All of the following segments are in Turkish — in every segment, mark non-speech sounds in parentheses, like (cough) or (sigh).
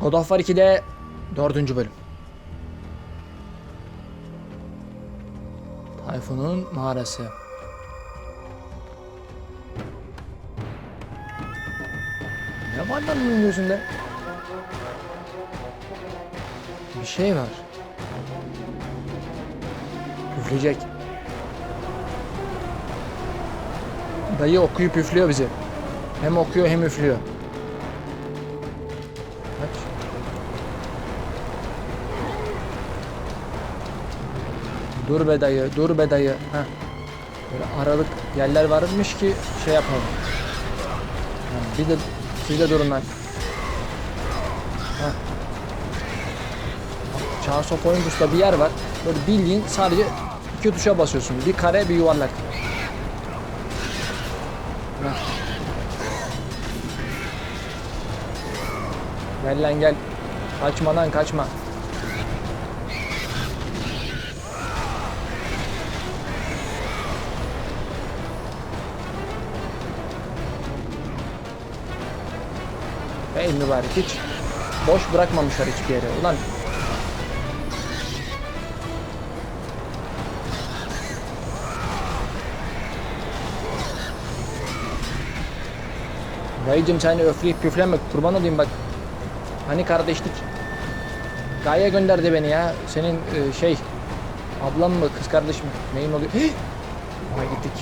God of War 2'de dördüncü bölüm. Tayfun'un mağarası. Ne var lan bunun gözünde? Bir şey var. Üfleyecek. Dayı okuyup üflüyor bizi. Hem okuyor hem üflüyor. Dur be dayı, dur be dayı. Heh. Böyle aralık yerler varmış ki şey yapalım. Ha, bir de siz de durun lan. Heh. Chance of Olympus'ta bir yer var. Böyle bildiğin sadece iki tuşa basıyorsun. Bir kare bir yuvarlak. Heh. Gel lan gel. Kaçma lan kaçma. Ey mübarek hiç boş bırakmamışlar hiçbir yere. Ulan Dayıcım sen öfleyip püfleme kurban olayım bak. Hani kardeşlik. Gaye gönderdi beni ya. Senin e, şey ablam mı kız kardeş mi? Neyin oluyor? (gasps) Hih! Ama gittik.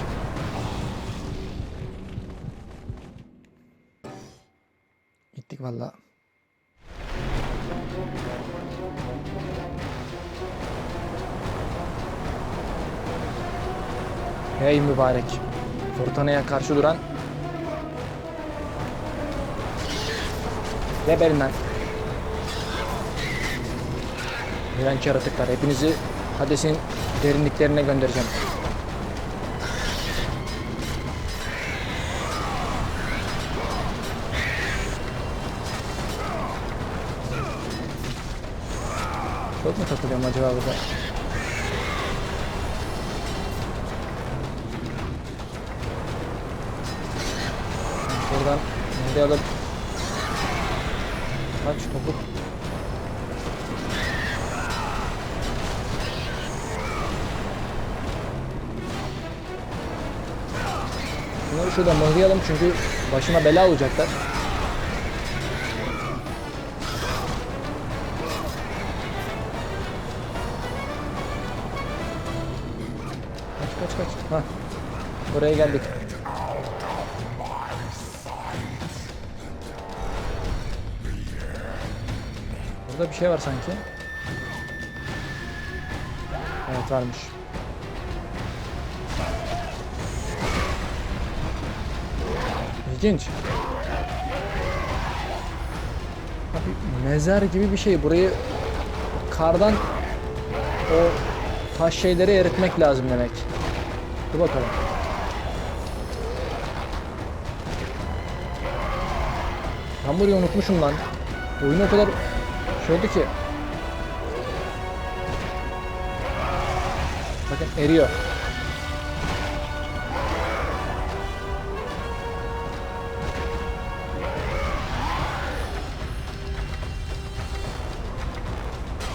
Valla. Hey mübarek. Fırtınaya karşı duran Geberin lan. İğrenç yaratıklar. Hepinizi Hades'in derinliklerine göndereceğim. Çok mu takılıyorum acaba burada? Buradan ne alıp Kaç topuk? Bunları şurada mıhlayalım çünkü başıma bela olacaklar. Buraya geldik. Burada bir şey var sanki. Evet varmış. İlginç. Abi mezar gibi bir şey. Burayı kardan o taş şeyleri eritmek lazım demek. Dur bakalım. Ben burayı unutmuşum lan. Oyunu o kadar şey oldu ki. Bakın eriyor.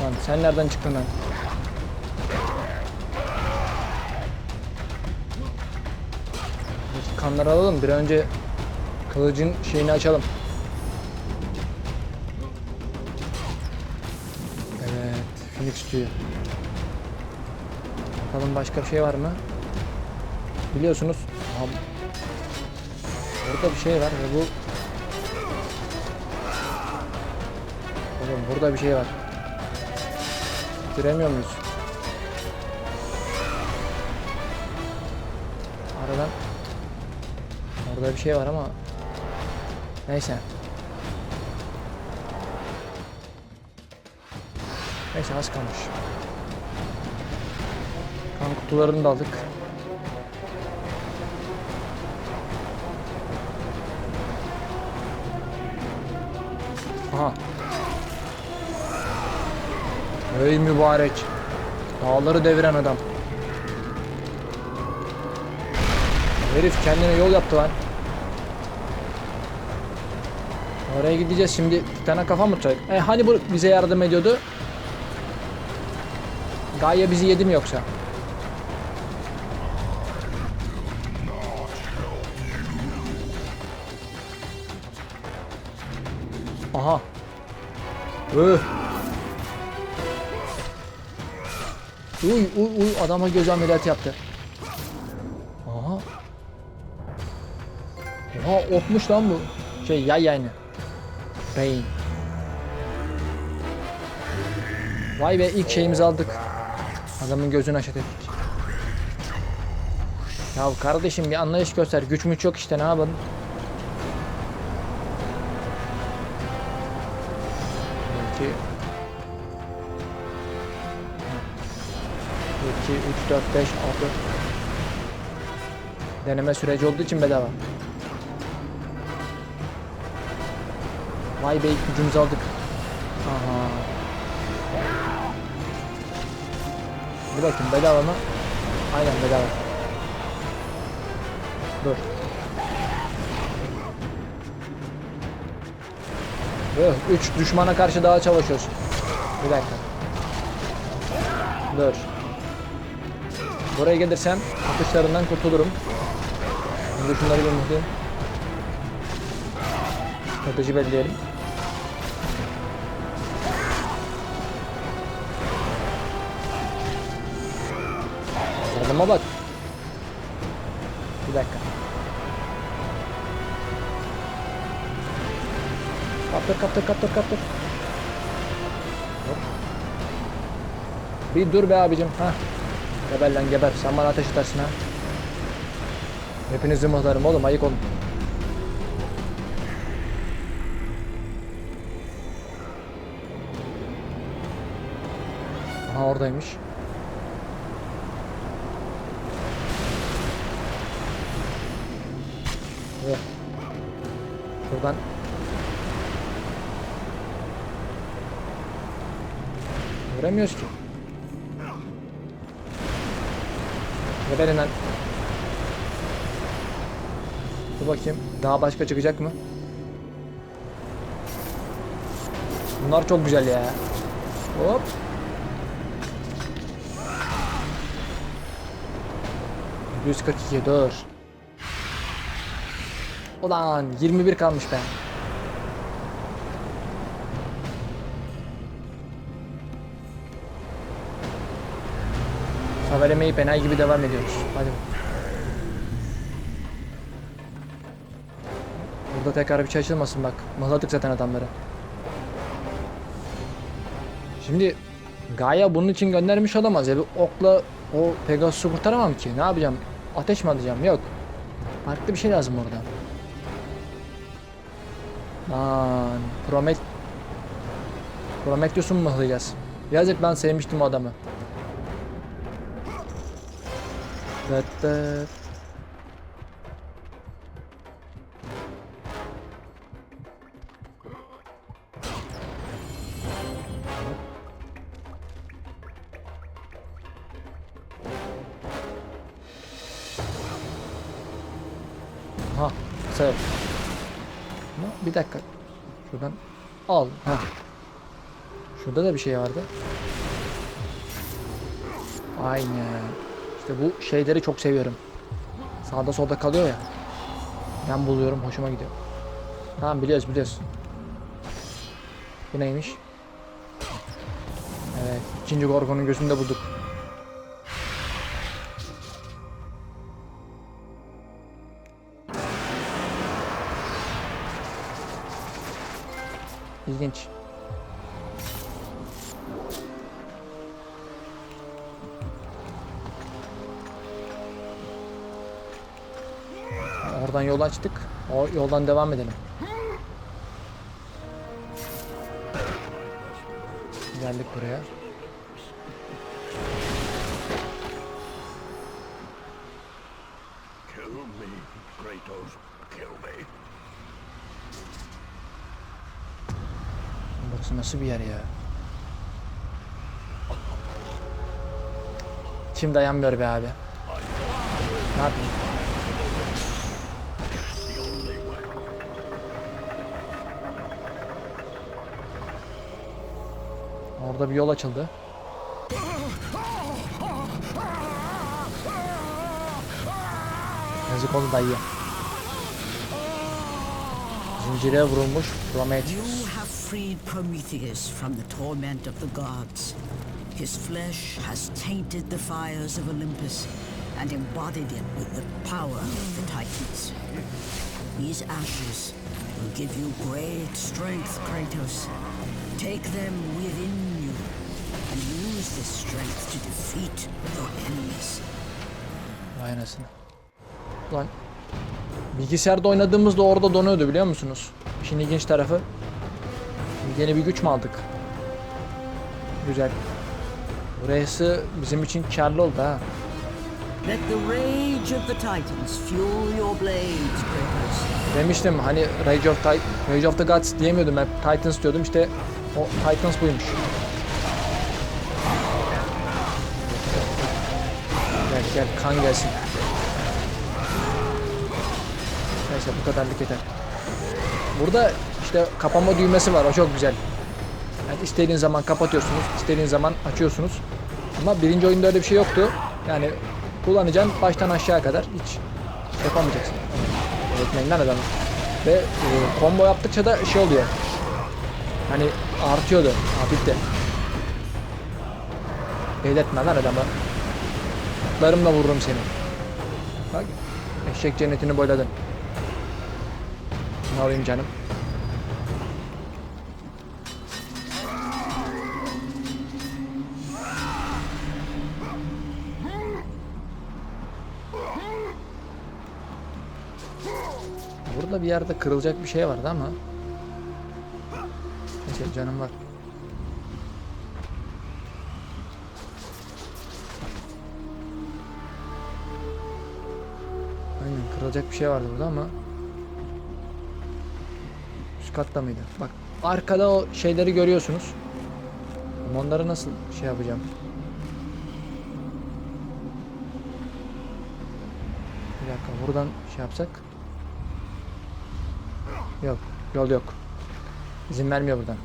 Lan sen nereden çıktın lan? Kanları alalım bir önce kılıcın şeyini açalım. Tüyü. Bakalım başka bir şey var mı? Biliyorsunuz, burada bir şey var ve bu Oğlum burada bir şey var. Giremiyor muyuz? Aradan Orada bir şey var ama Neyse. Neyse az kalmış. Kan kutularını da aldık. Aha. Ey mübarek. Dağları deviren adam. Herif kendine yol yaptı lan. Oraya gideceğiz şimdi bir tane kafa mı tutacak? E hani bu bize yardım ediyordu? Gaye bizi yedi mi yoksa? Aha. Öh. Uy uy uy adama göz ameliyatı yaptı. Aha. Oha okmuş lan bu. Şey yay yani. Beyin. Vay be ilk şeyimizi aldık. Adamın gözünü aşağı ettik. Ya kardeşim bir anlayış göster. Güç müç yok işte ne yapalım. İki. İki, üç, dört, beş, altı. Deneme süreci olduğu için bedava. Vay be gücümüzü aldık. Aha. Bir bakayım bedava mı? Aynen bedava. Dur. Öh, üç düşmana karşı daha çalışıyoruz. Bir dakika. Dur. Buraya gelirsem atışlarından kurtulurum. Şimdi şunları bir muhtemelen. Strateji belirleyelim. Yardıma bak. Bir dakika. Kaptır kaptır kaptır kaptır. Hop. Bir dur be abicim. Ha. Geber lan geber. Sen bana ateş edersin ha. Hepinizi mıhlarım oğlum ayık olun. Aha oradaymış. Şuradan Göremiyoruz ki. Geberin lan. Dur bakayım. Daha başka çıkacak mı? Bunlar çok güzel ya. Hop. ...142 dur. Ulan 21 kalmış be. Favelemeyi penay gibi devam ediyoruz. Hadi. Burada tekrar bir şey açılmasın bak. Mıhladık zaten adamları. Şimdi Gaia bunun için göndermiş olamaz ya. Bir okla o Pegasus'u kurtaramam ki. Ne yapacağım? Ateş mi atacağım? Yok. Farklı bir şey lazım orada. Lan Promet Prometheus'u mu mıhlayacağız? Birazcık ben sevmiştim o adamı. Dıt dıt. Ha, sev. Ama bir dakika. Şuradan al. Ha. Şurada da bir şey vardı. Aynen. İşte bu şeyleri çok seviyorum. Sağda solda kalıyor ya. Ben buluyorum hoşuma gidiyor. Tamam biliyoruz biliyoruz. Bu neymiş? Evet. ikinci Gorgon'un gözünde bulduk. İlginç. Oradan yol açtık. O yoldan devam edelim. Geldik buraya. Kill me, Kratos. Kill me. Burası nasıl bir yer ya? Kim dayanmıyor be abi? Ne yapayım? Orada bir yol açıldı. Yazık oldu dayıya. Zincire vurulmuş Prometheus. You have freed Prometheus from the torment of the gods. His flesh has tainted the fires of Olympus and embodied it with the power of the Titans. These ashes will give you great strength, Kratos. Take them within you and use this strength to defeat your enemies. Vay anasını. Bilgisayarda oynadığımızda orada donuyordu biliyor musunuz? İşin ilginç tarafı. Yeni bir güç mü aldık? Güzel. Burası bizim için karlı oldu ha. Let the rage of the Titans fuel your blades, Kratos. Demiştim hani Rage of, Ti- Rage of the Gods diyemiyordum hep Titans diyordum işte o Titans buymuş. Gel gel kan gelsin. Neyse bu kadarlık yeter. Burada işte kapama düğmesi var o çok güzel. Yani istediğin zaman kapatıyorsunuz, istediğin zaman açıyorsunuz. Ama birinci oyunda öyle bir şey yoktu. Yani kullanacaksın baştan aşağı kadar hiç yapamayacaksın. Öğretmeninden adamı. Ve e, combo yaptıkça da şey oluyor. Hani artıyordu. Ha bitti. Belirtme lan adamı. Atlarımla vururum seni. Bak eşek cennetini boyladın. Ne alayım canım? Burada bir yerde kırılacak bir şey vardı ama. Neyse canım var. Aynen kırılacak bir şey vardı burada ama. Üst katta mıydı? Bak arkada o şeyleri görüyorsunuz. Onları nasıl şey yapacağım? Bir dakika buradan şey yapsak. Yok. Yol yok. İzin vermiyor buradan.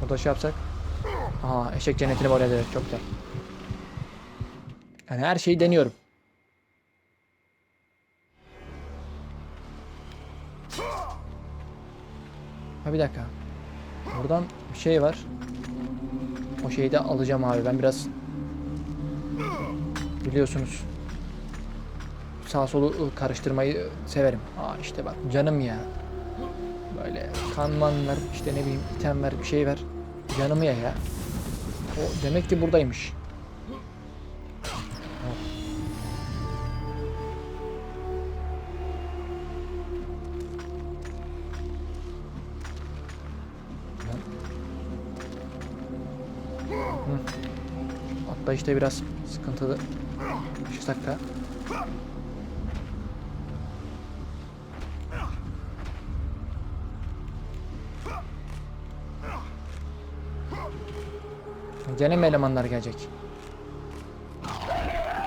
Burada şey yapsak. Aha eşek cennetini böyle ederek çok güzel. Yani her şeyi deniyorum. Ha bir dakika. Buradan bir şey var. O şeyi de alacağım abi. Ben biraz biliyorsunuz sağ solu karıştırmayı severim. Aa işte bak canım ya. Böyle kanman ver işte ne bileyim item ver bir şey ver. Canımı ya ya. O demek ki buradaymış. Hatta işte biraz sıkıntılı yaşasak da. Gene mi elemanlar gelecek?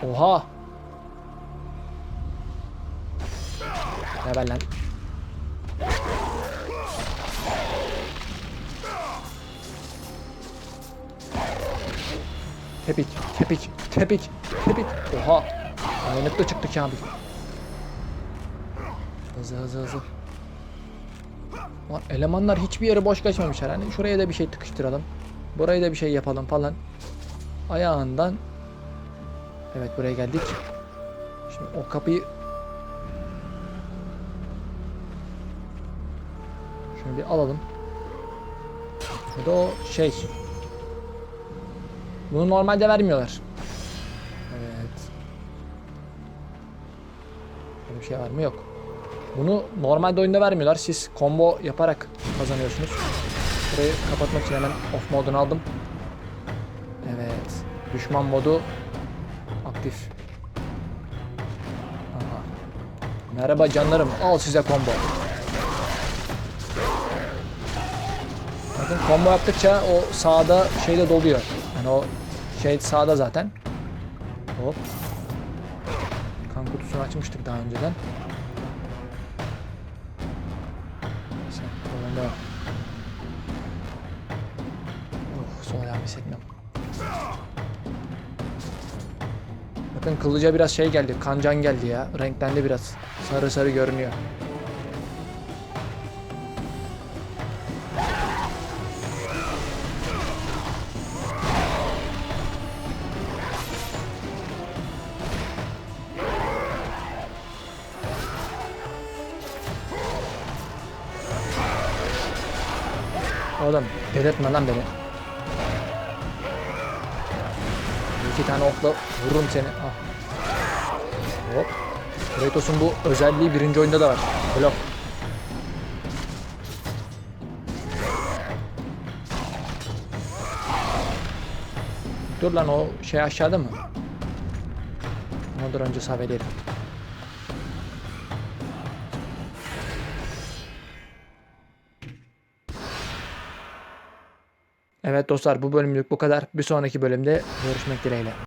Oha! Geber lan. Tepik, tepik, tepik, tepik. Oha! Dayanıklı çıktı Kamil. Hızlı hızlı hızlı. Lan elemanlar hiçbir yere boş kaçmamışlar. Hani şuraya da bir şey tıkıştıralım. Burayı da bir şey yapalım falan. Ayağından. Evet buraya geldik. Şimdi o kapıyı Şunu bir alalım. Bu da o şey. Bunu normalde vermiyorlar. Evet. Böyle bir şey var mı? Yok. Bunu normalde oyunda vermiyorlar. Siz combo yaparak kazanıyorsunuz. Burayı kapatmak için hemen off modunu aldım. Evet. Düşman modu aktif. Aha. Merhaba canlarım. Al size combo. Bakın combo yaptıkça o sağda şeyde doluyor. Yani o şey sağda zaten. Hop. Kan kutusunu açmıştık daha önceden. Neyse. Oradan devam. Oh, sol ayağımı sekmem. Bakın kılıca biraz şey geldi. Kancan geldi ya. Renklendi biraz. Sarı sarı görünüyor. Oğlum delirtme lan beni. İki tane okla vururum seni. Ah. Hop. Kratos'un bu özelliği birinci oyunda da var. Blok. Dur lan o şey aşağıda mı? Ondan önce sabelerim. Evet dostlar bu bölümlük bu kadar. Bir sonraki bölümde görüşmek dileğiyle.